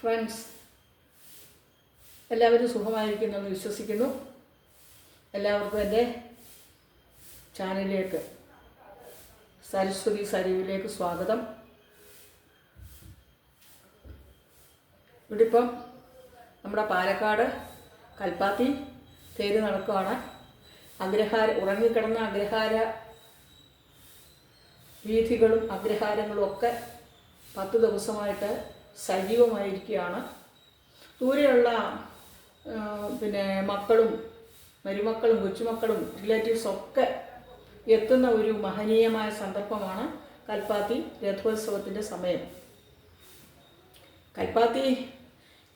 Friends എല്ലാവരും സുഖമായിരിക്കുന്നെന്ന് വിശ്വസിക്കുന്നു. എല്ലാവർക്കും എന്റെ ചാനലിലേക്ക് സരസ്വതി സരീവിലേക്ക് സ്വാഗതം. ഇവിടിപ്പം നമ്മുടെ പാലക്കാട് കൽപ്പാത്തി തേര് നടക്കുകയാണ് അഗ്രഹാര ഉറങ്ങിക്കിടന്ന അഗ്രഹാര വീഥികളും അഗ്രഹാരങ്ങളും ഒക്കെ പത്ത് ദിവസമായിട്ട് സജീവമായിരിക്കുകയാണ്. ദൂരെയുള്ള പിന്നെ മക്കളും മരുമക്കളും കൊച്ചുമക്കളും റിലേറ്റീവ്സ് ഒക്കെ എത്തുന്ന ഒരു മഹനീയമായ സന്ദർഭമാണ് കൽപ്പാത്തി രഥോത്സവത്തിന്റെ സമയം. കൽപ്പാത്തി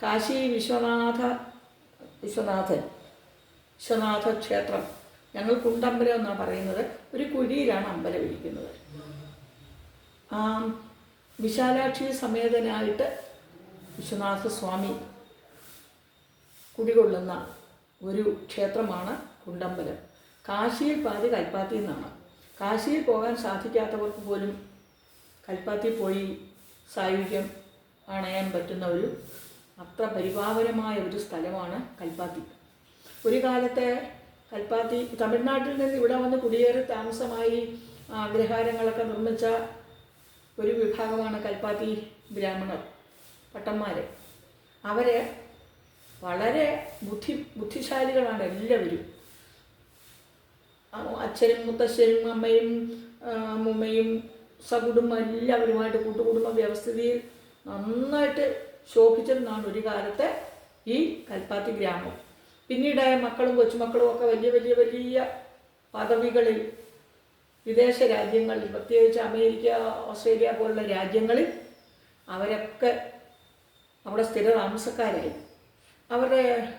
കാശി വിശ്വനാഥ വിശ്വനാഥൻ വിശ്വനാഥ ക്ഷേത്രം ഞങ്ങൾ കുണ്ടമ്പലം എന്നാണ് പറയുന്നത്. ഒരു കുഴിയിലാണ് അമ്പലം ഇരിക്കുന്നത്. വിശാലാക്ഷി സമേതനായിട്ട് വിശ്വനാഥ സ്വാമി കുടികൊള്ളുന്ന ഒരു ക്ഷേത്രമാണ് കുണ്ടമ്പലം. കാശിയിൽ പാതി കൽപ്പാത്തി എന്നാണ്. കാശിയിൽ പോകാൻ സാധിക്കാത്തവർക്ക് പോലും കൽപ്പാത്തി പോയി സായുജ്യം അണയാൻ പറ്റുന്ന ഒരു അത്ര പരിപാവനമായ ഒരു സ്ഥലമാണ് കൽപ്പാത്തി. ഒരു കാലത്തെ കൽപ്പാത്തി തമിഴ്നാട്ടിൽ നിന്ന് ഇവിടെ വന്ന് കുടിയേറി താമസമായി ആഗ്രഹാരങ്ങളൊക്കെ നിർമ്മിച്ച ഒരു വിഭാഗമാണ് കൽപ്പാത്തി ബ്രാഹ്മണർ പട്ടന്മാർ അവർ വളരെ ബുദ്ധി ബുദ്ധിശാലികളാണ് എല്ലാവരും. അച്ഛനും മുത്തശ്ശനും അമ്മയും അമ്മയും സകുടുംബം എല്ലാവരുമായിട്ട് കൂട്ടുകുടുംബ വ്യവസ്ഥിതിയിൽ നന്നായിട്ട് ശോഭിച്ചെന്നാണ് ഒരു കാലത്തെ ഈ കൽപ്പാത്തി ഗ്രാമം. പിന്നീടായ മക്കളും കൊച്ചുമക്കളും ഒക്കെ വലിയ വലിയ വലിയ പദവികളിൽ വിദേശ രാജ്യങ്ങളിൽ പ്രത്യേകിച്ച് അമേരിക്ക ഓസ്ട്രേലിയ പോലുള്ള രാജ്യങ്ങളിൽ അവരൊക്കെ അവിടെ സ്ഥിര താമസക്കാരായി. അവരുടെ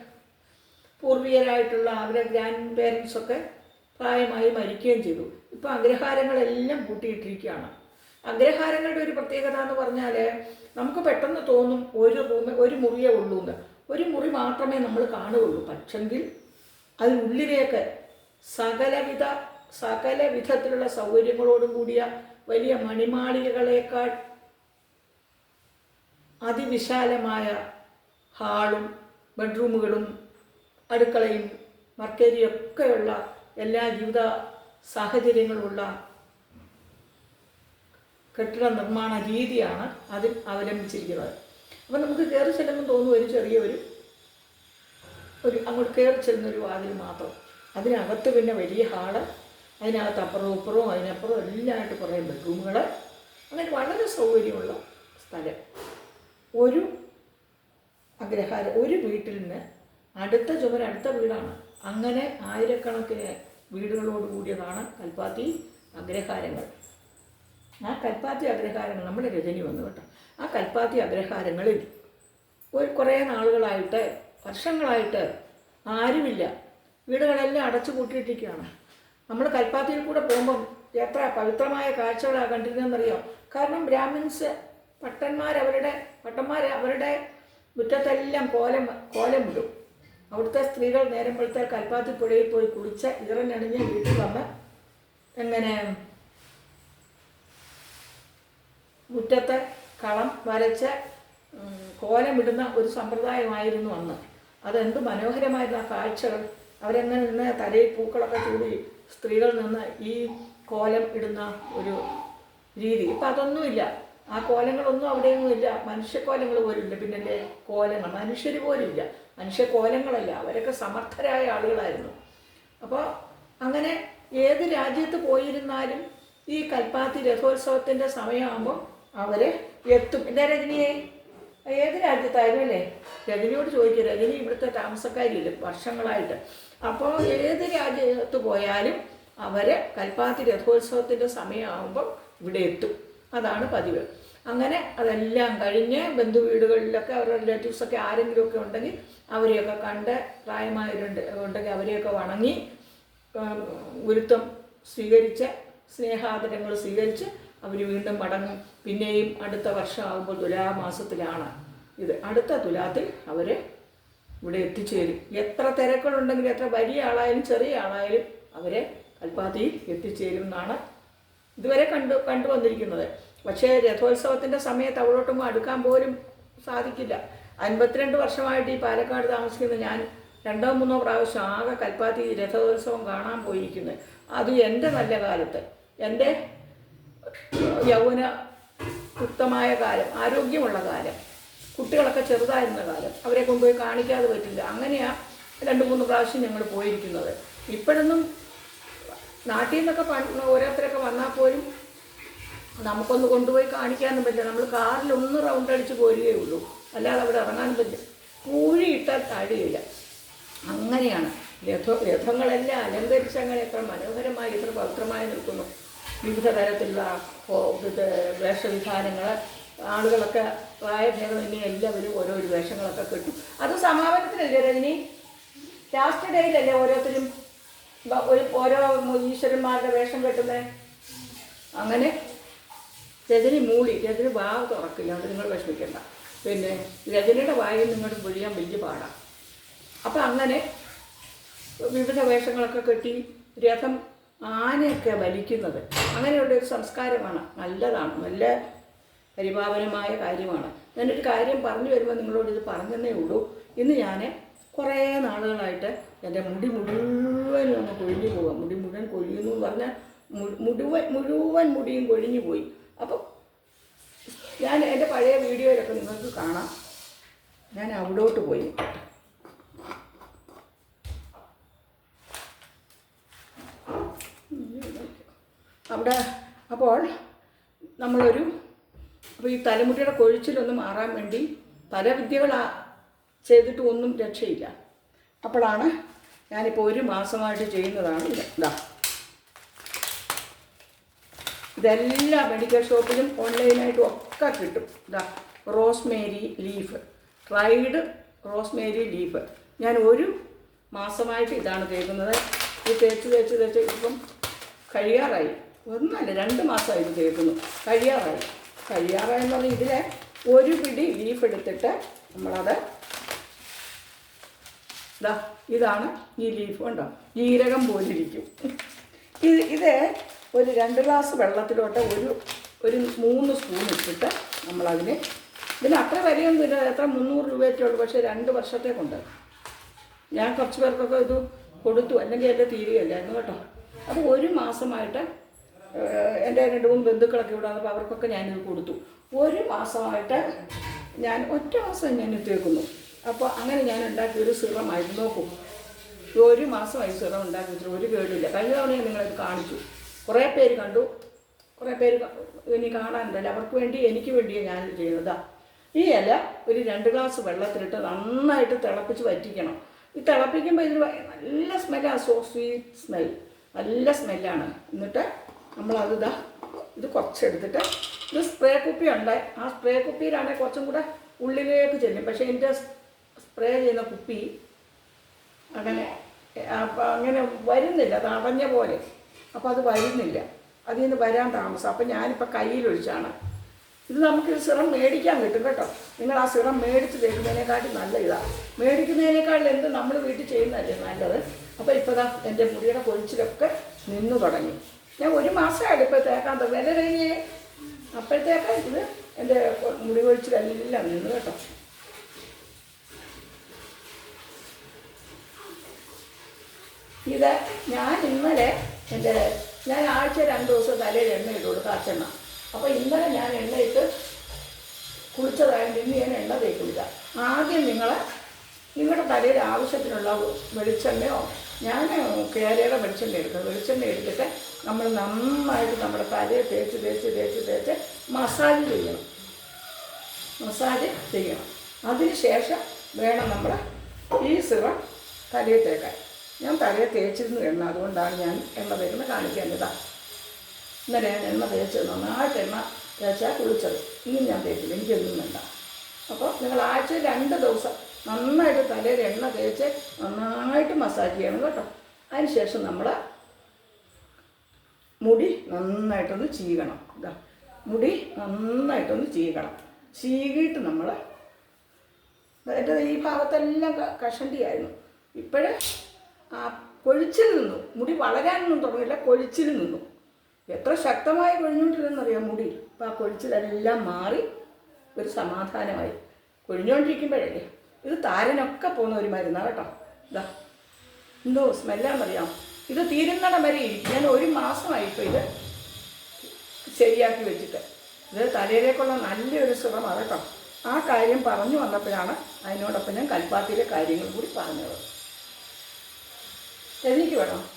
പൂർവികരായിട്ടുള്ള അവരുടെ ഗ്രാൻഡ് പേരൻസൊക്കെ പ്രായമായി മരിക്കുകയും ചെയ്തു. ഇപ്പോൾ അഗ്രഹാരങ്ങളെല്ലാം പൂട്ടിയിട്ടിരിക്കുകയാണ്. അഗ്രഹാരങ്ങളുടെ ഒരു പ്രത്യേകത എന്ന് പറഞ്ഞാൽ നമുക്ക് പെട്ടെന്ന് തോന്നും ഒരു റൂമ് ഒരു മുറിയേ ഉള്ളൂ എന്ന്. ഒരു മുറി മാത്രമേ നമ്മൾ കാണുകയുള്ളൂ. പക്ഷെങ്കിൽ അതിനുള്ളിലേക്ക് സകലവിധ സകല വിധത്തിലുള്ള സൗകര്യങ്ങളോടും കൂടിയ വലിയ മണിമാളികകളേക്കാൾ അതിവിശാലമായ ഹാളും ബെഡ്റൂമുകളും അടുക്കളയും മർക്കേരിയും ഒക്കെയുള്ള എല്ലാ ജീവിത സാഹചര്യങ്ങളുമുള്ള കെട്ടിട നിർമ്മാണ രീതിയാണ് അതിൽ അവലംബിച്ചിരിക്കുന്നത്. അപ്പം നമുക്ക് കയറി ചെല്ലുമ്പോൾ തോന്നും ഒരു ചെറിയൊരു ഒരു അങ്ങോട്ട് കയറി ചെല്ലുന്ന ഒരു വാതിൽ മാത്രം. അതിനകത്ത് പിന്നെ വലിയ ഹാൾ അതിനകത്ത് അപ്പുറവും ഇപ്പുറവും അതിനപ്പുറവും എല്ലാമായിട്ട് കുറേ ബെഡ്റൂമുകൾ അങ്ങനെ വളരെ സൗകര്യമുള്ള സ്ഥലം. ഒരു അഗ്രഹാരം ഒരു വീട്ടിൽ നിന്ന് അടുത്ത ചുമര അടുത്ത വീടാണ്. അങ്ങനെ ആയിരക്കണക്കിന് വീടുകളോട് കൂടിയതാണ് കൽപ്പാത്തി അഗ്രഹാരങ്ങൾ. ആ കൽപ്പാത്തി അഗ്രഹാരങ്ങൾ നമ്മുടെ രജനി വന്നു കേട്ടോ. ആ കൽപ്പാത്തി അഗ്രഹാരങ്ങളിൽ ഒരു കുറേ നാളുകളായിട്ട് വർഷങ്ങളായിട്ട് ആരുമില്ല. വീടുകളെല്ലാം അടച്ചു പൂട്ടിയിട്ടിരിക്കുകയാണ്. നമ്മൾ കൽപ്പാത്തിയിൽ കൂടെ പോകുമ്പം എത്ര പവിത്രമായ കാഴ്ചകളാണ് കണ്ടിരുന്നതെന്നറിയോ? കാരണം ബ്രാഹ്മിൻസ് പട്ടന്മാർ അവരുടെ പട്ടന്മാർ അവരുടെ മുറ്റത്തെല്ലാം കോലം കോലം വിടും അവിടുത്തെ സ്ത്രീകൾ നേരം വെളുത്ത കൽപ്പാത്തി പുഴയിൽ പോയി കുളിച്ച് ഇറഞ്ഞണിഞ്ഞ് വീട്ടിൽ വന്ന് എങ്ങനെ മുറ്റത്തെ കളം വരച്ച് കോലം ഇടുന്ന ഒരു സമ്പ്രദായമായിരുന്നു അന്ന്. അതെന്ത് മനോഹരമായിരുന്നു ആ കാഴ്ചകൾ. അവരെങ്ങനെ നിന്ന് തലയിൽ പൂക്കളൊക്കെ ചൂടി സ്ത്രീകൾ നിന്ന് ഈ കോലം ഇടുന്ന ഒരു രീതി. ഇപ്പം അതൊന്നുമില്ല. ആ കോലങ്ങളൊന്നും അവിടെയൊന്നും ഇല്ല. മനുഷ്യക്കോലങ്ങൾ പോലും ഇല്ല പിന്നെ കോലങ്ങൾ. മനുഷ്യർ പോലും ഇല്ല മനുഷ്യക്കോലങ്ങളല്ല. അവരൊക്കെ സമർത്ഥരായ ആളുകളായിരുന്നു. അപ്പോൾ അങ്ങനെ ഏത് രാജ്യത്ത് പോയിരുന്നാലും ഈ കൽപ്പാത്തി രഥോത്സവത്തിന്റെ സമയമാകുമ്പോൾ അവർ എത്തും. എന്താ രജനിയെ? ഏത് രാജ്യത്തായിരുന്നു അല്ലേ? രജനിയോട് ചോദിക്കുക രജനി ഇവിടുത്തെ താമസക്കാരില്ല? വർഷങ്ങളായിട്ട്. അപ്പോൾ ഏത് രാജ്യത്ത് പോയാലും അവർ കൽപ്പാത്തി രഥോത്സവത്തിന്റെ സമയമാകുമ്പോൾ ഇവിടെ എത്തും. അതാണ് പതിവ്. അങ്ങനെ അതെല്ലാം കഴിഞ്ഞ് ബന്ധുവീടുകളിലൊക്കെ അവരുടെ റിലേറ്റീവ്സൊക്കെ ആരെങ്കിലുമൊക്കെ ഉണ്ടെങ്കിൽ അവരെയൊക്കെ കണ്ട് പ്രായമായവരുണ്ട് ഉണ്ടെങ്കിൽ അവരെയൊക്കെ വണങ്ങി ഗുരുത്വം സ്വീകരിച്ച് സ്നേഹാദരങ്ങൾ സ്വീകരിച്ച് അവർ വീണ്ടും മടങ്ങും. പിന്നെയും അടുത്ത വർഷമാകുമ്പോൾ തുലാമാസത്തിലാണ് ഇത്. അടുത്ത തുലാത്തിൽ അവർ ഇവിടെ എത്തിച്ചേരും. എത്ര തിരക്കുകളുണ്ടെങ്കിലും എത്ര വലിയ ആളായാലും ചെറിയ ആളായാലും അവരെ കൽപ്പാത്തിയിൽ എത്തിച്ചേരും എന്നാണ് ഇതുവരെ കണ്ടു വന്നിരിക്കുന്നത്. പക്ഷേ രഥോത്സവത്തിന്റെ സമയത്ത് അവളോട്ടൊന്നും അടുക്കാൻ പോലും സാധിക്കില്ല. അൻപത്തിരണ്ട് വർഷമായിട്ട് ഈ പാലക്കാട് താമസിക്കുന്ന ഞാൻ രണ്ടോ മൂന്നോ പ്രാവശ്യം ആകെ കൽപ്പാത്തി രഥോത്സവം കാണാൻ പോയിരിക്കുന്നത് അത് എന്റെ നല്ല കാലത്ത്. എന്റെ യൗവന യുക്തമായ കാലം ആരോഗ്യമുള്ള കാലം. കുട്ടികളൊക്കെ ചെറുതായിരുന്ന കാലം. അവരെ കൊണ്ടുപോയി കാണിക്കാതെ പറ്റില്ല. അങ്ങനെയാണ് രണ്ട് മൂന്ന് പ്രാവശ്യം ഞങ്ങൾ പോയിരിക്കുന്നത്. ഇപ്പോഴൊന്നും നാട്ടിൽ നിന്നൊക്കെ ഓരോരുത്തരൊക്കെ വന്നാൽ പോലും നമുക്കൊന്ന് കൊണ്ടുപോയി കാണിക്കാനും പറ്റില്ല. നമ്മൾ കാറിൽ ഒന്ന് റൗണ്ട് അടിച്ച് പോരുകയേ ഉള്ളൂ. അല്ലാതെ അവിടെ ഇറങ്ങാനും പറ്റില്ല. കൂഴിയിട്ടാൽ താഴെയില്ല. അങ്ങനെയാണ്. രഥ രഥങ്ങളെല്ലാം അലങ്കരിച്ച് അങ്ങനെ എത്ര മനോഹരമായി എത്ര പവിത്രമായി നിൽക്കുന്നു. വിവിധ തരത്തിലുള്ള വേഷവിധാനങ്ങൾ ആളുകളൊക്കെ പ്രായഭേദമന്യേ എല്ലാവരും ഓരോരോ വേഷങ്ങളൊക്കെ കിട്ടും. അത് സമാപനത്തിനല്ലേ രജനി? ലാസ്റ്റ് ഡേയിലല്ലേ ഓരോരുത്തരും ഒരു ഓരോ ഈശ്വരന്മാരുടെ വേഷം കെട്ടുന്നേ? അങ്ങനെ രജനി മൂളി. രജനി വാവ് തുറക്കില്ല. അത് നിങ്ങൾ വിഷമിക്കണ്ട. പിന്നെ രജനിയുടെ വായിൽ നിങ്ങളുടെ പൊഴിയാൻ വലിയ പാടാണ് അപ്പം അങ്ങനെ വിവിധ വേഷങ്ങളൊക്കെ കെട്ടി രഥം ആനയൊക്കെ വലിക്കുന്നത്. അങ്ങനെയുള്ള ഒരു സംസ്കാരമാണ്. നല്ലതാണ്. നല്ല പരിപാവനമായ കാര്യമാണ്. ഞാനൊരു കാര്യം പറഞ്ഞു വരുമ്പോൾ നിങ്ങളോട് ഇത് പറഞ്ഞതേ ഉള്ളൂ. ഇന്ന് ഞാൻ കുറേ നാളുകളായിട്ട് എന്റെ മുടി മുഴുവൻ ഒന്ന് കൊഴിഞ്ഞു പോകാം മുടി മുഴുവൻ കൊഴിയുന്നു എന്ന് പറഞ്ഞാൽ മുഴുവൻ മുഴുവൻ മുടിയും കൊഴിഞ്ഞു പോയി. അപ്പം ഞാൻ എന്റെ പഴയ വീഡിയോയിലൊക്കെ നിങ്ങൾക്ക് കാണാം. ഞാൻ അവിടോട്ട് പോയി. അവിടെ അപ്പോൾ നമ്മളൊരു അപ്പോൾ ഈ തലമുടിയുടെ കൊഴിച്ചിലൊന്ന് മാറാൻ വേണ്ടി പല വിദ്യകൾ ചെയ്തിട്ട് ഒന്നും രക്ഷയില്ല. അപ്പോഴാണ് ഞാനിപ്പോൾ ഒരു മാസമായിട്ട് ചെയ്യുന്നതാണ് ഇത്. ഇതാ ഇതെല്ലാം മെഡിക്കൽ ഷോപ്പിലും ഓൺലൈനായിട്ടും ഒക്കെ കിട്ടും. ഇതാ rosemary leaf dried rosemary leaf ഞാൻ ഒരു മാസമായിട്ട് ഇതാണ് തേക്കുന്നത്. ഇത് തേച്ച് തേച്ച് തേച്ച് ഇപ്പം കഴിയാറായി. ഒന്നല്ല രണ്ട് മാസമായി ഇത് തേക്കുന്നു. കഴിയാറായി. കഴിയാറായി എന്ന് പറഞ്ഞാൽ ഇതിലെ ഒരു പിടി ലീഫ് എടുത്തിട്ട് നമ്മളത് ഇതാ ഇതാണ് ഈ ലീഫ് കണ്ടോ? ജീരകം പോലിരിക്കും. ഇത് ഇത് ഒരു രണ്ട് ഗ്ലാസ് വെള്ളത്തിലോട്ട് ഒരു ഒരു മൂന്ന് സ്പൂൺ ഇട്ടിട്ട് നമ്മളതിന് ഇതിന് അത്ര വിലയൊന്നുമില്ല എത്ര മുന്നൂറ് രൂപയൊക്കെ ഉള്ളൂ പക്ഷേ രണ്ട് വർഷത്തേക്കുണ്ട് ഞാൻ കുറച്ച് പേർക്കൊക്കെ ഇത് കൊടുത്തു അല്ലെങ്കിൽ എന്റെ തീരുകയില്ലായിരുന്നു കേട്ടോ. അപ്പോൾ ഒരു മാസമായിട്ട് എന്റെ രണ്ട് മൂന്ന് ബന്ധുക്കളൊക്കെ ഇവിടെ വന്നപ്പോൾ അവർക്കൊക്കെ ഞാനിത് കൊടുത്തു. ഒരു മാസമായിട്ട് ഞാൻ ഒറ്റ മാസം ഞാൻ ഇട്ടേക്കുന്നു അപ്പോൾ അങ്ങനെ ഞാൻ ഉണ്ടാക്കിയ ഒരു സിറമായിരുന്നു നോക്കും. ഒരു മാസമായി സിറം ഉണ്ടാക്കിയിട്ട് ഒരു കേടില്ല കഴിഞ്ഞ തവണ ഞാൻ നിങ്ങളത് കാണിച്ചു. കുറേ പേര് കണ്ടു. കുറേ പേര് ഇനി കാണാനുണ്ടല്ലോ അവർക്ക് വേണ്ടി എനിക്ക് വേണ്ടിയാണ് ഞാനിത് ചെയ്യുന്നതാ. ഈ ഇല ഒരു രണ്ട് ഗ്ലാസ് വെള്ളത്തിലിട്ട് നന്നായിട്ട് തിളപ്പിച്ച് വറ്റിക്കണം. ഈ തിളപ്പിക്കുമ്പോൾ ഇതിന് നല്ല സ്മെല്ലാണ് സോ സ്വീറ്റ് സ്മെൽ നല്ല സ്മെല്ലാണ് എന്നിട്ട് നമ്മളത് ഇതാ ഇത് കുറച്ചെടുത്തിട്ട് ഇത് സ്പ്രേ കുപ്പി ഉണ്ട്. ആ സ്പ്രേ കുപ്പിയിലാണെങ്കിൽ കുറച്ചും കൂടെ ഉള്ളിലേക്ക് ചെല്ലും. പക്ഷേ എന്റെ സ്പ്രേ ചെയ്യുന്ന കുപ്പി അങ്ങനെ അങ്ങനെ വരുന്നില്ല. അത് അടഞ്ഞ പോലെ. അപ്പോൾ അത് വരുന്നില്ല. അതിൽ നിന്ന് വരാൻ താമസം. അപ്പം ഞാനിപ്പോൾ കയ്യിലൊഴിച്ചാണ്. ഇത് നമുക്ക് സിറം മേടിക്കാൻ കിട്ടും കേട്ടോ. നിങ്ങൾ ആ സിറം മേടിച്ച് തരുന്നതിനെക്കാട്ടി നല്ല ഇതാണ് മേടിക്കുന്നതിനേക്കാളും എന്ത് നമ്മൾ വീട്ടിൽ ചെയ്യുന്നതല്ലേ നല്ലത്? അപ്പോൾ ഇപ്പോൾ ദാ എന്റെ മുടിയുടെ കൊഴിച്ചിലൊക്കെ നിന്നു തുടങ്ങി. ഞാൻ ഒരു മാസമായിട്ട് ഇപ്പോൾ തേക്കാൻ എന്റെ കഴിഞ്ഞ് അപ്പോഴത്തേക്ക് ഇത് എന്റെ മുടി കൊഴിച്ചിലെല്ലാം നിന്ന് കേട്ടോ. ഇത് ഞാൻ ഇന്നലെ എന്റെ ഞാൻ ആഴ്ച രണ്ട് ദിവസം തലയിൽ എണ്ണ ഇട്ട് കൊടുക്കും അച്ഛണ്ണ അപ്പോൾ ഇന്നലെ ഞാൻ എണ്ണയിട്ട് കുളിച്ചതായത് ഇന്ന് ഞാൻ എണ്ണ തേക്കില്ല ആദ്യം നിങ്ങൾ നിങ്ങളുടെ തലയിൽ ആവശ്യത്തിനുള്ള വെളിച്ചെണ്ണയോ ഞാൻ കേരയുടെ വെളിച്ചെണ്ണ എടുക്കും. വെളിച്ചെണ്ണ എടുത്തിട്ട് നമ്മൾ നന്നായിട്ട് നമ്മുടെ തലയെ തേച്ച് തേച്ച് തേച്ച് തേച്ച് മസാജ് ചെയ്യണം. മസാജ് ചെയ്യണം. അതിന് ശേഷം വേണം നമ്മൾ ഈ സിറം തലയിൽ തേക്കാൻ. ഞാൻ തലയെ തേച്ചിരുന്നു എണ്ണ അതുകൊണ്ടാണ് ഞാൻ എണ്ണ തേക്കുന്ന കാണിക്കേണ്ടത് ഇന്നലെ ഞാൻ എണ്ണ തേച്ചത് നന്നായിട്ട് എണ്ണ തേച്ചാൽ കുളിച്ചത്. ഇനി ഞാൻ തേക്കില്ല. എനിക്കൊന്നും വേണ്ട. അപ്പോൾ നിങ്ങൾ ആഴ്ച രണ്ട് ദിവസം നന്നായിട്ട് തലയിൽ എണ്ണ തേച്ച് നന്നായിട്ട് മസാജ് ചെയ്യണം കേട്ടോ. അതിന് ശേഷം നമ്മൾ മുടി നന്നായിട്ടൊന്ന് ചീകണം. ഇതാ മുടി നന്നായിട്ടൊന്ന് ചീകണം. ചീകിയിട്ട് നമ്മൾ എന്റെ ഈ ഭാഗത്തെല്ലാം കഷണ്ടി ആയിരുന്നു ഇപ്പോഴേ ആ കൊഴിച്ചിൽ നിന്നു. മുടി വളരാനൊന്നും തുടങ്ങിയില്ല കൊഴിച്ചിൽ നിന്നു. എത്ര ശക്തമായി കൊഴിഞ്ഞുകൊണ്ടിരുന്നറിയാം മുടി? അപ്പോൾ ആ കൊഴിച്ചിലെല്ലാം മാറി ഒരു സമാധാനമായി. കൊഴിഞ്ഞുകൊണ്ടിരിക്കുമ്പോഴല്ലേ? ഇത് താരനൊക്കെ പോകുന്ന ഒരു മരുന്നാണ് കേട്ടോ. ഇതാ എന്തോ സ്മെല്ലാണെന്നറിയാം ഇത് തീരുന്നിടം വരെ ഇരിക്കും. ഞാൻ ഒരു മാസമായിപ്പോൾ ഇത് ശരിയാക്കി വെച്ചിട്ട്. ഇത് തലയിലേക്കുള്ള നല്ലൊരു സുഖമാണ് കേട്ടോ. ആ കാര്യം പറഞ്ഞു വന്നപ്പോഴാണ് അതിനോടൊപ്പം ഞാൻ കൽപ്പാത്തിയിലെ കാര്യങ്ങൾ കൂടി പറഞ്ഞത്. രജനിക്ക് വേണം?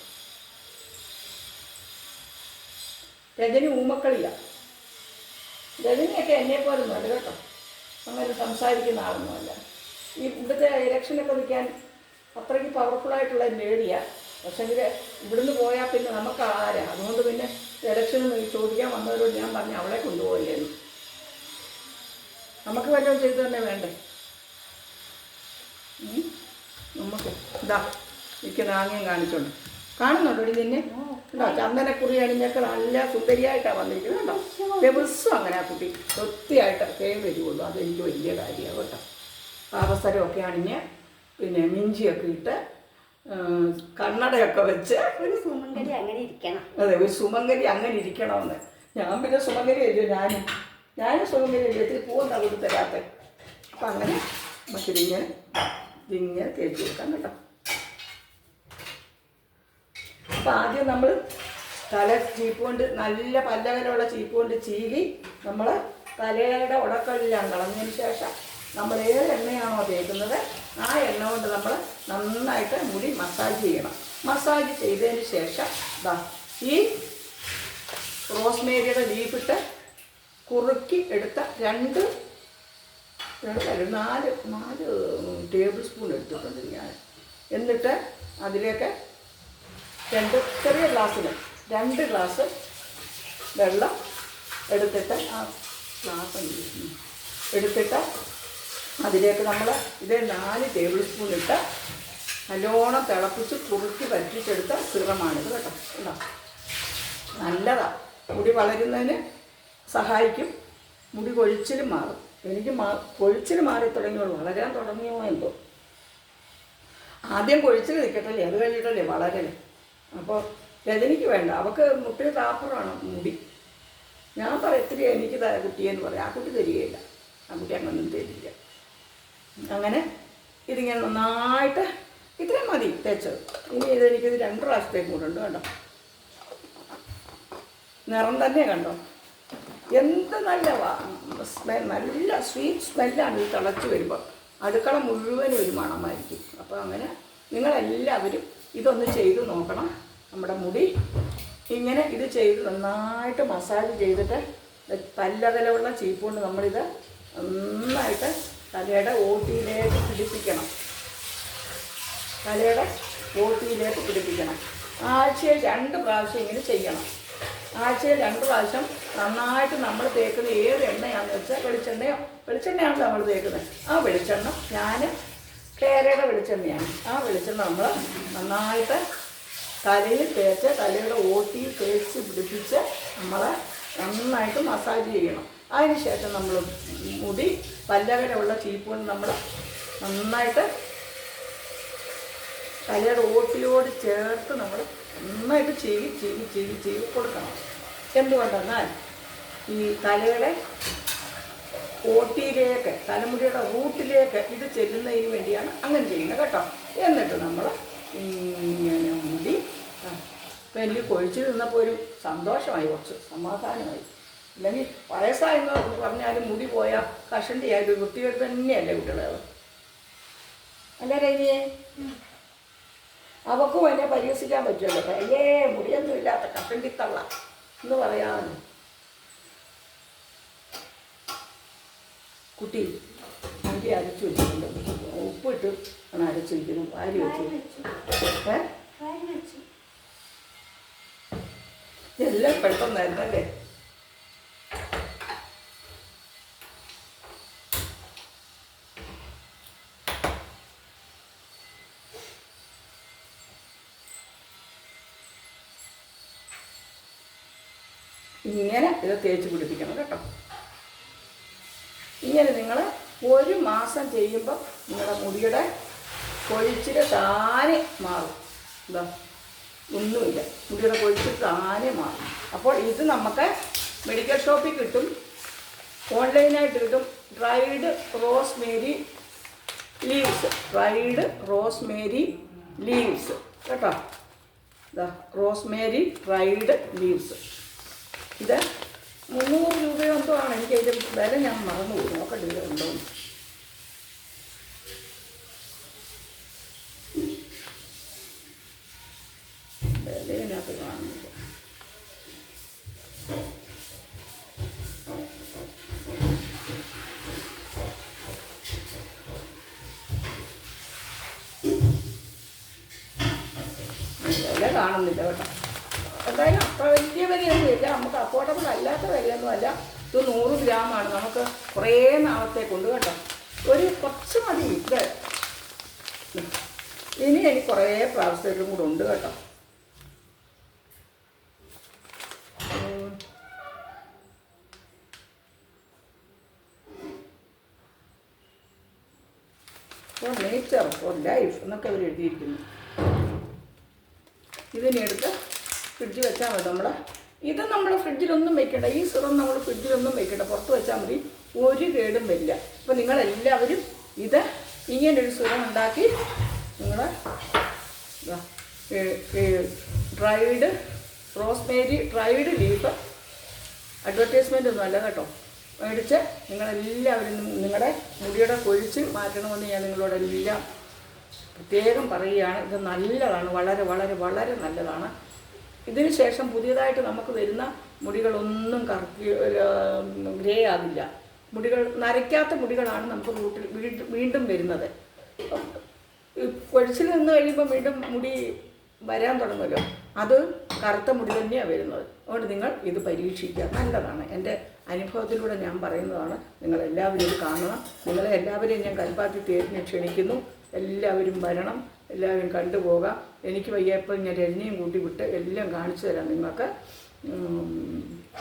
രജനി ഊമക്കളില്ല. രജനിയൊക്കെ എന്നെ പോലൊന്നും അല്ല കേട്ടോ. അങ്ങനെ സംസാരിക്കുന്ന ആളൊന്നുമല്ല. ഈ ഇവിടുത്തെ ഇലക്ഷനൊക്കെ നിൽക്കാൻ അത്രയ്ക്ക് പവർഫുള്ളായിട്ടുള്ള ലേഡിയാണ് പക്ഷേങ്കിൽ ഇവിടുന്ന് പോയാൽ പിന്നെ നമുക്ക് ആരാ? അതുകൊണ്ട് പിന്നെ ഇലക്ഷൻ ചോദിക്കാൻ വന്നവരോട് ഞാൻ പറഞ്ഞു അവളെ കൊണ്ടുപോയില്ലേന്ന് നമുക്ക് വല്ലതും ചെയ്തു തന്നെ വേണ്ടേ? നമുക്ക് ഇതാ എനിക്ക് നാങ്ങയും കാണിച്ചോണ്ട്. കാണുന്നുണ്ടോ ഇടി നിന്നെ? കേട്ടോ ചന്ദനക്കുറി അണിഞ്ഞൊക്കെ നല്ല സുന്ദരിയായിട്ടാണ് വന്നിരിക്കുന്നത് കേട്ടോ ദിവസം അങ്ങനെ ആ കുട്ടി വൃത്തിയായിട്ട് പേര് വരുള്ളൂ അതെനിക്ക് വലിയ കാര്യമാണ് കേട്ടോ. അവസരമൊക്കെ അണിഞ്ഞ് പിന്നെ മിഞ്ചിയൊക്കെ ഇട്ട് കണ്ണടയൊക്കെ വെച്ച് ഒരു സുമങ്കരി അങ്ങനെ ഇരിക്കണം. അതെ ഒരു സുമങ്കരി അങ്ങനെ ഇരിക്കണമെന്ന്. ഞാൻ പിന്നെ സുമങ്കരി അല്ലോ ഞാനും ഞാനും സുമങ്കരി അല്ലേ ഇത്തിരി പൂവെന്നാ കൊടുത്ത് തരാത്ത. അപ്പം അങ്ങനെ നമുക്കിതിങ്ങനെ ഇതിങ്ങനെ തേച്ച് കൊടുക്കാം കേട്ടോ. അപ്പം ആദ്യം നമ്മൾ തല ചീപ്പ് കൊണ്ട് നല്ല പല്ലകരമുള്ള ചീപ്പ് കൊണ്ട് ചീകി നമ്മൾ തലയുടെ ഉടക്കലിലാണ് കളഞ്ഞതിന് ശേഷം നമ്മൾ ഏത് എണ്ണയാണോ തേക്കുന്നത് ആ എണ്ണ കൊണ്ട് നമ്മൾ നന്നായിട്ട് മുടി മസാജ് ചെയ്യണം. മസാജ് ചെയ്തതിന് ശേഷം ദാ ഈ റോസ്മേരിയുടെ ലീഫിട്ട് കുറുക്കി എടുത്ത രണ്ട് രണ്ട് നാല് നാല് ടേബിൾ സ്പൂൺ എടുത്തിട്ടുണ്ട് ഞാൻ. എന്നിട്ട് അതിലേക്ക് രണ്ട് ചെറിയ ഗ്ലാസ്സിന് രണ്ട് ഗ്ലാസ് വെള്ളം എടുത്തിട്ട് ആ ഗ്ലാസ് എടുത്തിട്ട് അതിലേക്ക് നമ്മൾ ഇത് നാല് ടേബിൾ സ്പൂൺ ഇട്ട് നല്ലോണം തിളപ്പിച്ച് കുറുക്കി വറ്റിച്ചെടുത്ത സിറമാണിത് കേട്ടോ. കേട്ടോ നല്ലതാണ് മുടി വളരുന്നതിന് സഹായിക്കും. മുടി കൊഴിച്ചിലും മാറും. എനിക്ക് മാ കൊഴിച്ചിൽ മാറി തുടങ്ങിയുള്ളൂ. വളരാൻ തുടങ്ങിയോ എന്തോ ആദ്യം കൊഴിച്ചിൽ നിൽക്കട്ടല്ലേ അത് കഴിഞ്ഞിട്ടല്ലേ വളരല്ലേ അപ്പോൾ രജനിക്ക് വേണ്ട. അവൾക്ക് മുട്ടിന് താപ്പറാണ് മുടി. ഞാൻ പറയാം എത്രയാണ് എനിക്ക് കുട്ടിയെന്ന് പറയാം. ആ കുട്ടി തരികയില്ല. ആ കുട്ടി അങ്ങനൊന്നും തരില്ല. അങ്ങനെ ഇതിങ്ങനെ നന്നായിട്ട് ഇത്രയും മതി തേച്ചത്. ഇനി ഇതെനിക്കിത് രണ്ട് പ്രാവശ്യത്തേക്കും കൂടെ ഉണ്ട് കേട്ടോ. നിറം തന്നെ കണ്ടോ? എന്ത് നല്ല സ്മെൽ നല്ല സ്വീറ്റ് സ്മെല്ലാണ് ഇത് തിളച്ച് വരുമ്പോൾ. അടുക്കള മുഴുവനും ഒരു മണമായിരിക്കും. അപ്പോൾ അങ്ങനെ നിങ്ങളെല്ലാവരും ഇതൊന്ന് ചെയ്ത് നോക്കണം. നമ്മുടെ മുടി ഇങ്ങനെ ഇത് ചെയ്ത് നന്നായിട്ട് മസാജ് ചെയ്തിട്ട് പല്ലകലമുള്ള ചീപ്പ് കൊണ്ട് നമ്മളിത് നന്നായിട്ട് തലയുടെ ഓട്ടിയിലേക്ക് പിടിപ്പിക്കണം. തലയുടെ ഓട്ടിയിലേക്ക് പിടിപ്പിക്കണം. ആഴ്ചയിൽ രണ്ട് പ്രാവശ്യം ഇങ്ങനെ ചെയ്യണം. ആഴ്ചയിൽ രണ്ട് പ്രാവശ്യം നന്നായിട്ട് നമ്മൾ തേക്കുന്ന ഏത് എണ്ണയാണെന്ന് വെച്ചാൽ വെളിച്ചെണ്ണയോ? വെളിച്ചെണ്ണയാണ് നമ്മൾ തേക്കുന്നത്. ആ വെളിച്ചെണ്ണ ഞാൻ കേരയുടെ വെളിച്ചെണ്ണയാണ്. ആ വെളിച്ചെണ്ണ നമ്മൾ നന്നായിട്ട് തലയിൽ തേച്ച് തലയുടെ ഓട്ടിയിൽ തേച്ച് പിടിപ്പിച്ച് നമ്മൾ നന്നായിട്ട് മസാജ് ചെയ്യണം. അതിന് ശേഷം നമ്മൾ മുടി വല്ലവരെ ഉള്ള ചീപ്പൂൺ നമ്മൾ നന്നായിട്ട് തലയുടെ ഓട്ടിലോട് ചേർത്ത് നമ്മൾ നന്നായിട്ട് ചീകി ചീകി ചീകി ചീകി കൊടുക്കണം. എന്തുകൊണ്ടെന്നാൽ ഈ തലയുടെ ഓട്ടിയിലേക്ക് തലമുടിയുടെ റൂട്ടിലേക്ക് ഇത് ചെല്ലുന്നതിന് വേണ്ടിയാണ് അങ്ങനെ ചെയ്യുന്നത് കേട്ടോ. എന്നിട്ട് നമ്മൾ ഇങ്ങനെ മുടി വലിയ കൊഴിച്ചു നിന്നപ്പോൾ ഒരു സന്തോഷമായി കുറച്ച് സമാധാനമായി. അല്ലെങ്കിൽ വയസ്സായെന്ന് പറഞ്ഞാലും മുടി പോയാൽ ആയത് വൃത്തികേട് തന്നെയല്ലേ കുട്ടികളത് അല്ല രവിയെ? അവക്കും എന്നെ പരിഹസിക്കാൻ പറ്റുമല്ലോ. പയ്യേ മുടിയൊന്നും ഇല്ലാത്ത കഷണ്ടിത്തള്ള എന്ന് പറയാമെന്ന് കുട്ടി മുടി അരച്ചു വെച്ചിട്ടുണ്ട്. ഉപ്പിട്ട് ആണ് അരച്ചു വയ്ക്കുന്നു വാരി വെച്ചു. ഏ? എല്ലാം പെട്ടെന്നായിരുന്നു ഇങ്ങനെ ഇത് തേച്ച് പിടിപ്പിക്കണം കേട്ടോ. ഇങ്ങനെ നിങ്ങൾ ഒരു മാസം ചെയ്യുമ്പോൾ നിങ്ങളുടെ മുടിയുടെ കൊഴിച്ചിൽ താനെ മാറും. എന്താ? ഒന്നുമില്ല. മുടിയുടെ കൊഴിച്ചിൽ താനെ മാറും. അപ്പോൾ ഇത് നമുക്ക് മെഡിക്കൽ ഷോപ്പിൽ കിട്ടും. ഓൺലൈനായിട്ട് കിട്ടും. Dried rosemary leaves. Dried rosemary leaves. കേട്ടോ? ഇതാ റോസ്മേരി ഡ്രൈഡ് ലീവ്സ്. ഇത് മുന്നൂറ് രൂപയോ എന്തോ ആണ്. എനിക്ക് അതിന്റെ വില ഞാൻ മറന്നു പോയി. നോക്കട്ടെ ഇത് ഉണ്ടോ. വിലയിനകത്ത് കാണുന്നില്ല വില കാണുന്നില്ല കേട്ടോ. അത്ര വലിയ വിലയൊന്നുമില്ല നമുക്ക് അഫോർഡബിൾ അല്ലാത്ത വിലയൊന്നും അല്ല. ഇത് നൂറ് ഗ്രാമാണ് നമുക്ക് കുറേ നാളത്തേക്കുണ്ട് കേട്ടോ. ഒരു കുറച്ച് മതി. ഇത്. ഇനി എനിക്ക് കുറേ പ്രാവശ്യത്തിലും കൂടെ ഉണ്ട് കേട്ടോ. ഫോർ നേച്ചർ ഫോർ ലൈഫ് എന്നൊക്കെ അവർ എഴുതിയിരിക്കുന്നു. ഇതിനെ എടുത്ത് ഫ്രിഡ്ജിൽ വെച്ചാൽ മതി നമ്മൾ ഇത് നമ്മൾ ഫ്രിഡ്ജിലൊന്നും വെക്കണ്ട. ഈ സിറം നമ്മൾ ഫ്രിഡ്ജിലൊന്നും വെക്കണ്ട. പുറത്ത് വെച്ചാൽ മതി. ഒരു കേടും വരില്ല. അപ്പോൾ നിങ്ങളെല്ലാവരും ഇത് ഇങ്ങനൊരു സിറം ഉണ്ടാക്കി നിങ്ങൾ dried rosemary dried leaf advertisement ഒന്നും അല്ല കേട്ടോ. മേടിച്ച് നിങ്ങളെല്ലാവരും നിങ്ങളുടെ മുടിയുടെ കൊഴിച്ച് മാറ്റണമെന്ന് ഞാൻ നിങ്ങളോടെല്ലാം പ്രത്യേകം പറയുകയാണ്. ഇത് നല്ലതാണ്. വളരെ വളരെ വളരെ നല്ലതാണ്. ഇതിന് ശേഷം പുതിയതായിട്ട് നമുക്ക് വരുന്ന മുടികളൊന്നും കറക്കി ഗ്രേ ആകില്ല മുടികൾ നരയ്ക്കാത്ത മുടികളാണ് നമുക്ക് വീട്ടിൽ വീണ്ടും വരുന്നത്. കൊഴിച്ചിൽ നിന്ന് കഴിയുമ്പോൾ വീണ്ടും മുടി വരാൻ തുടങ്ങുമല്ലോ. അത് കറുത്ത മുടി തന്നെയാണ് വരുന്നത്. അതുകൊണ്ട് നിങ്ങൾ ഇത് പരീക്ഷിക്കുക. നല്ലതാണ്. എന്റെ അനുഭവത്തിലൂടെ ഞാൻ പറയുന്നതാണ്. നിങ്ങൾ എല്ലാവരും ഇത് കാണണം. നിങ്ങളെ എല്ലാവരെയും ഞാൻ കൽപ്പാത്തി തേരിനെ ക്ഷണിക്കുന്നു. എല്ലാവരും വരണം. എല്ലാവരും കണ്ടുപോകാം. എനിക്ക് വയ്യപ്പോൾ ഞാൻ രജനിയും കൂട്ടി വിട്ട് എല്ലാം കാണിച്ചു തരാം നിങ്ങൾക്ക്.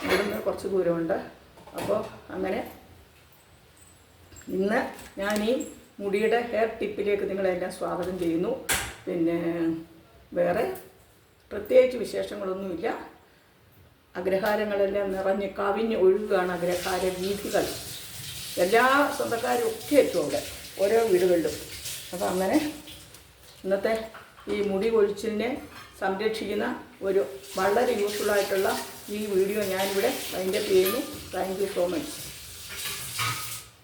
ഇവിടുന്ന് കുറച്ച് ദൂരമുണ്ട്. അപ്പോൾ അങ്ങനെ ഇന്ന് ഞാൻ ഈ മുടിയുടെ ഹെയർ ടിപ്പിലേക്ക് നിങ്ങളെല്ലാം സ്വാഗതം ചെയ്യുന്നു. പിന്നെ വേറെ പ്രത്യേകിച്ച് വിശേഷങ്ങളൊന്നുമില്ല. അഗ്രഹാരങ്ങളെല്ലാം നിറഞ്ഞ് കവിഞ്ഞ് ഒഴുകുകയാണ് അഗ്രഹാര വീഥികൾ. എല്ലാ സ്വന്തക്കാരും ഒക്കെ എത്തും അവിടെ ഓരോ വീടുകളിലും. അപ്പോൾ അങ്ങനെ ഇന്നത്തെ ഈ മുടി കൊഴിച്ചിലിനെ സംരക്ഷിക്കുന്ന ഒരു വളരെ യൂസ്ഫുൾ ആയിട്ടുള്ള ഈ വീഡിയോ ഞാനിവിടെ അതിന്റെ പേരിൽ താങ്ക് യു സോ മച്ച്